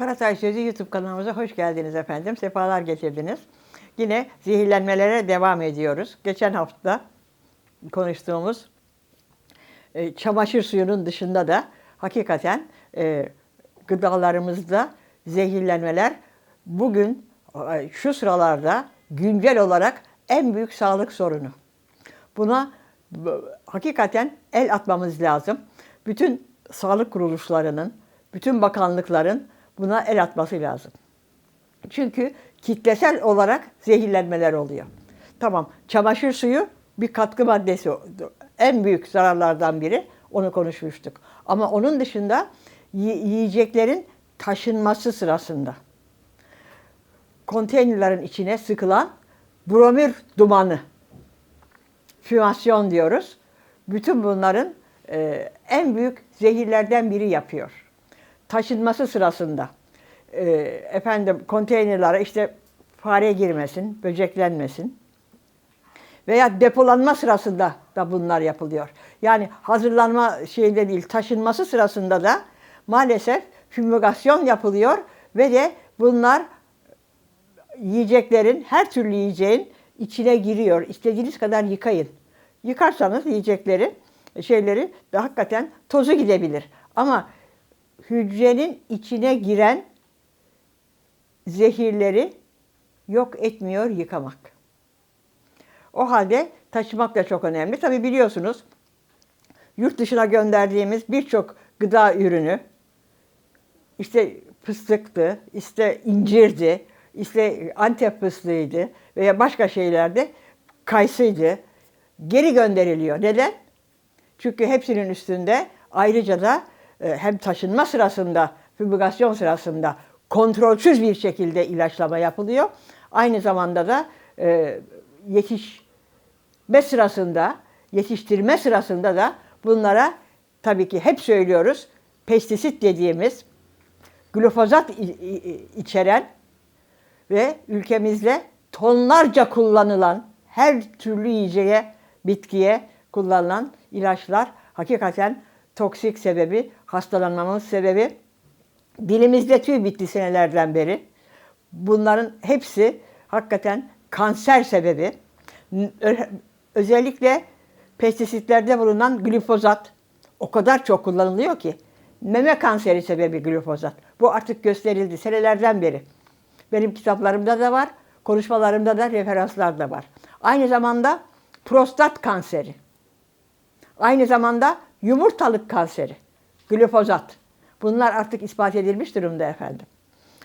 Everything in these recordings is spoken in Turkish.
Karatay Sözü YouTube kanalımıza hoş geldiniz efendim. Sefalar getirdiniz. Yine zehirlenmelere devam ediyoruz. Geçen hafta konuştuğumuz e, çamaşır suyunun dışında da hakikaten e, gıdalarımızda zehirlenmeler bugün e, şu sıralarda güncel olarak en büyük sağlık sorunu. Buna hakikaten el atmamız lazım. Bütün sağlık kuruluşlarının, bütün bakanlıkların buna el atması lazım. Çünkü kitlesel olarak zehirlenmeler oluyor. Tamam, çamaşır suyu bir katkı maddesi. En büyük zararlardan biri. Onu konuşmuştuk. Ama onun dışında yi- yiyeceklerin taşınması sırasında konteynerlerin içine sıkılan bromür dumanı, fümasyon diyoruz. Bütün bunların e, en büyük zehirlerden biri yapıyor. Taşınması sırasında e, efendim konteynerlere işte fare girmesin, böceklenmesin veya depolanma sırasında da bunlar yapılıyor. Yani hazırlanma şeyinde değil, taşınması sırasında da maalesef fümigasyon yapılıyor ve de bunlar yiyeceklerin, her türlü yiyeceğin içine giriyor. İstediğiniz kadar yıkayın. Yıkarsanız yiyecekleri, şeyleri de hakikaten tozu gidebilir. Ama hücrenin içine giren zehirleri yok etmiyor yıkamak. O halde taşımak da çok önemli. Tabi biliyorsunuz yurt dışına gönderdiğimiz birçok gıda ürünü işte fıstıktı, işte incirdi, işte antep fıstığıydı veya başka şeylerde kayısıydı. Geri gönderiliyor. Neden? Çünkü hepsinin üstünde ayrıca da hem taşınma sırasında, fümigasyon sırasında kontrolsüz bir şekilde ilaçlama yapılıyor. Aynı zamanda da e, yetişme sırasında, yetiştirme sırasında da bunlara tabii ki hep söylüyoruz pestisit dediğimiz glifozat içeren ve ülkemizde tonlarca kullanılan her türlü yiyeceğe, bitkiye kullanılan ilaçlar hakikaten toksik sebebi, hastalanmamız sebebi. Dilimizde tüy bitti senelerden beri. Bunların hepsi hakikaten kanser sebebi. Özellikle pestisitlerde bulunan glifozat o kadar çok kullanılıyor ki meme kanseri sebebi glifozat. Bu artık gösterildi senelerden beri. Benim kitaplarımda da var, konuşmalarımda da referanslar da var. Aynı zamanda prostat kanseri. Aynı zamanda yumurtalık kanseri, glifozat. Bunlar artık ispat edilmiş durumda efendim.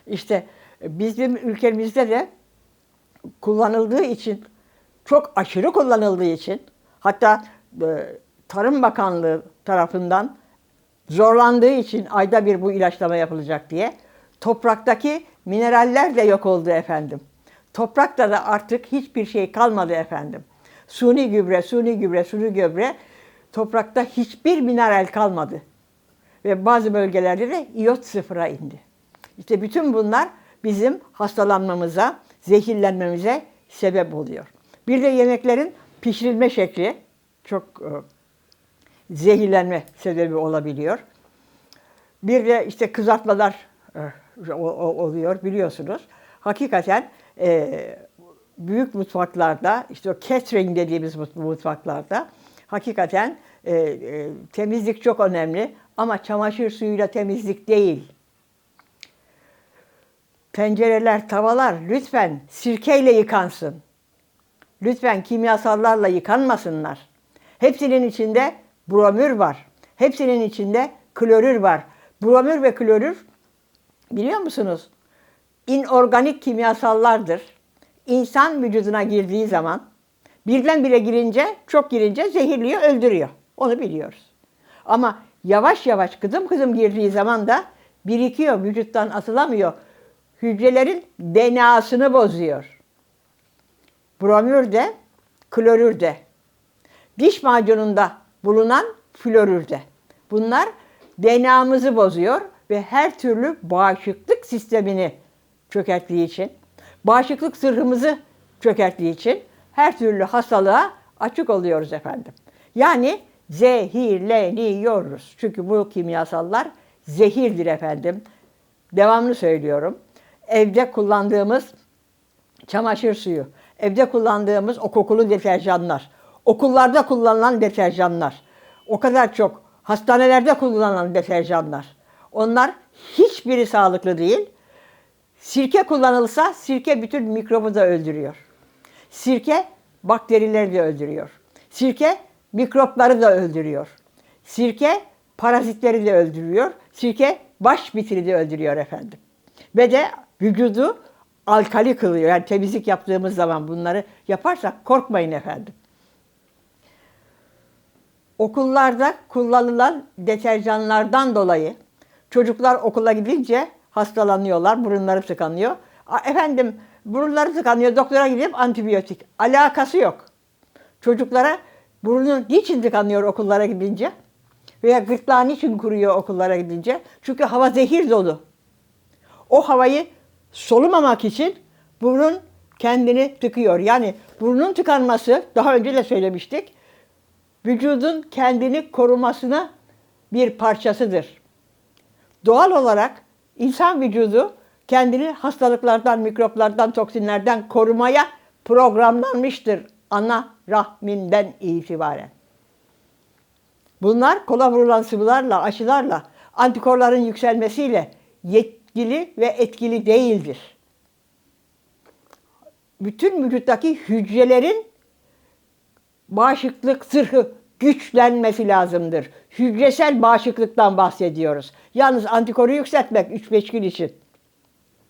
İşte bizim ülkemizde de kullanıldığı için, çok aşırı kullanıldığı için, hatta e, Tarım Bakanlığı tarafından zorlandığı için ayda bir bu ilaçlama yapılacak diye topraktaki mineraller de yok oldu efendim. Toprakta da artık hiçbir şey kalmadı efendim. Suni gübre, suni gübre, suni gübre toprakta hiçbir mineral kalmadı. Ve bazı bölgelerde de iyot sıfıra indi. İşte bütün bunlar bizim hastalanmamıza, zehirlenmemize sebep oluyor. Bir de yemeklerin pişirilme şekli çok e, zehirlenme sebebi olabiliyor. Bir de işte kızartmalar e, oluyor biliyorsunuz. Hakikaten e, büyük mutfaklarda, işte o catering dediğimiz mut- mutfaklarda hakikaten e, e, temizlik çok önemli. Ama çamaşır suyuyla temizlik değil. Tencereler, tavalar lütfen sirkeyle yıkansın. Lütfen kimyasallarla yıkanmasınlar. Hepsinin içinde bromür var. Hepsinin içinde klorür var. Bromür ve klorür biliyor musunuz? İnorganik kimyasallardır. İnsan vücuduna girdiği zaman birdenbire girince, çok girince zehirliyor, öldürüyor. Onu biliyoruz. Ama yavaş yavaş kızım kızım girdiği zaman da birikiyor, vücuttan atılamıyor. Hücrelerin DNA'sını bozuyor. Bromür de, klorür de. Diş macununda bulunan florür de. Bunlar DNA'mızı bozuyor ve her türlü bağışıklık sistemini çökerttiği için, bağışıklık zırhımızı çökerttiği için her türlü hastalığa açık oluyoruz efendim. Yani zehirleniyoruz. Çünkü bu kimyasallar zehirdir efendim. devamlı söylüyorum. Evde kullandığımız çamaşır suyu, evde kullandığımız o kokulu deterjanlar, okullarda kullanılan deterjanlar, o kadar çok hastanelerde kullanılan deterjanlar. Onlar hiçbiri sağlıklı değil. Sirke kullanılsa sirke bütün mikrobu da öldürüyor. Sirke bakterileri de öldürüyor. Sirke mikropları da öldürüyor. Sirke parazitleri de öldürüyor. Sirke baş bitiri de öldürüyor efendim. Ve de vücudu alkali kılıyor. Yani temizlik yaptığımız zaman bunları yaparsak korkmayın efendim. Okullarda kullanılan deterjanlardan dolayı çocuklar okula gidince hastalanıyorlar, burunları tıkanıyor. "A, Efendim burunları tıkanıyor, doktora gidip antibiyotik. Alakası yok. Çocuklara burnu niçin tıkanıyor okullara gidince? Veya gırtlağı niçin kuruyor okullara gidince? Çünkü hava zehir dolu. O havayı solumamak için burun kendini tıkıyor. Yani burnun tıkanması, daha önce de söylemiştik, vücudun kendini korumasına bir parçasıdır. Doğal olarak insan vücudu kendini hastalıklardan, mikroplardan, toksinlerden korumaya programlanmıştır ana rahminden itibaren. Bunlar kola vurulan sıvılarla, aşılarla, antikorların yükselmesiyle yetkili ve etkili değildir. Bütün vücuttaki hücrelerin bağışıklık sırrı güçlenmesi lazımdır. Hücresel bağışıklıktan bahsediyoruz. Yalnız antikoru yükseltmek 3-5 gün için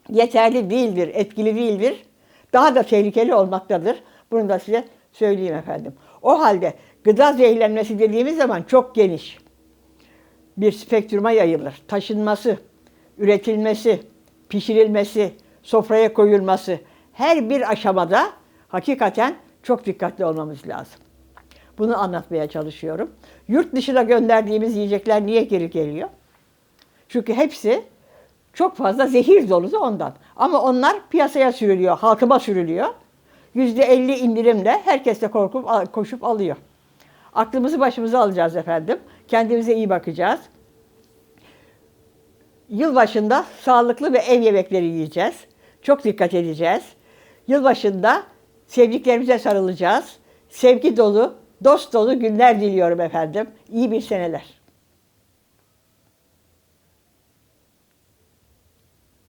yeterli değildir, etkili değildir. Daha da tehlikeli olmaktadır. Bunu da size söyleyeyim efendim. O halde gıda zehirlenmesi dediğimiz zaman çok geniş bir spektruma yayılır. Taşınması, üretilmesi, pişirilmesi, sofraya koyulması her bir aşamada hakikaten çok dikkatli olmamız lazım. Bunu anlatmaya çalışıyorum. Yurt dışına gönderdiğimiz yiyecekler niye geri geliyor? Çünkü hepsi çok fazla zehir dolu da ondan. Ama onlar piyasaya sürülüyor, halkıma sürülüyor. Yüzde elli indirimle herkes de korkup koşup alıyor. Aklımızı başımıza alacağız efendim. Kendimize iyi bakacağız. Yılbaşında sağlıklı ve ev yemekleri yiyeceğiz. Çok dikkat edeceğiz. Yılbaşında sevdiklerimize sarılacağız. Sevgi dolu, dost dolu günler diliyorum efendim. İyi bir seneler.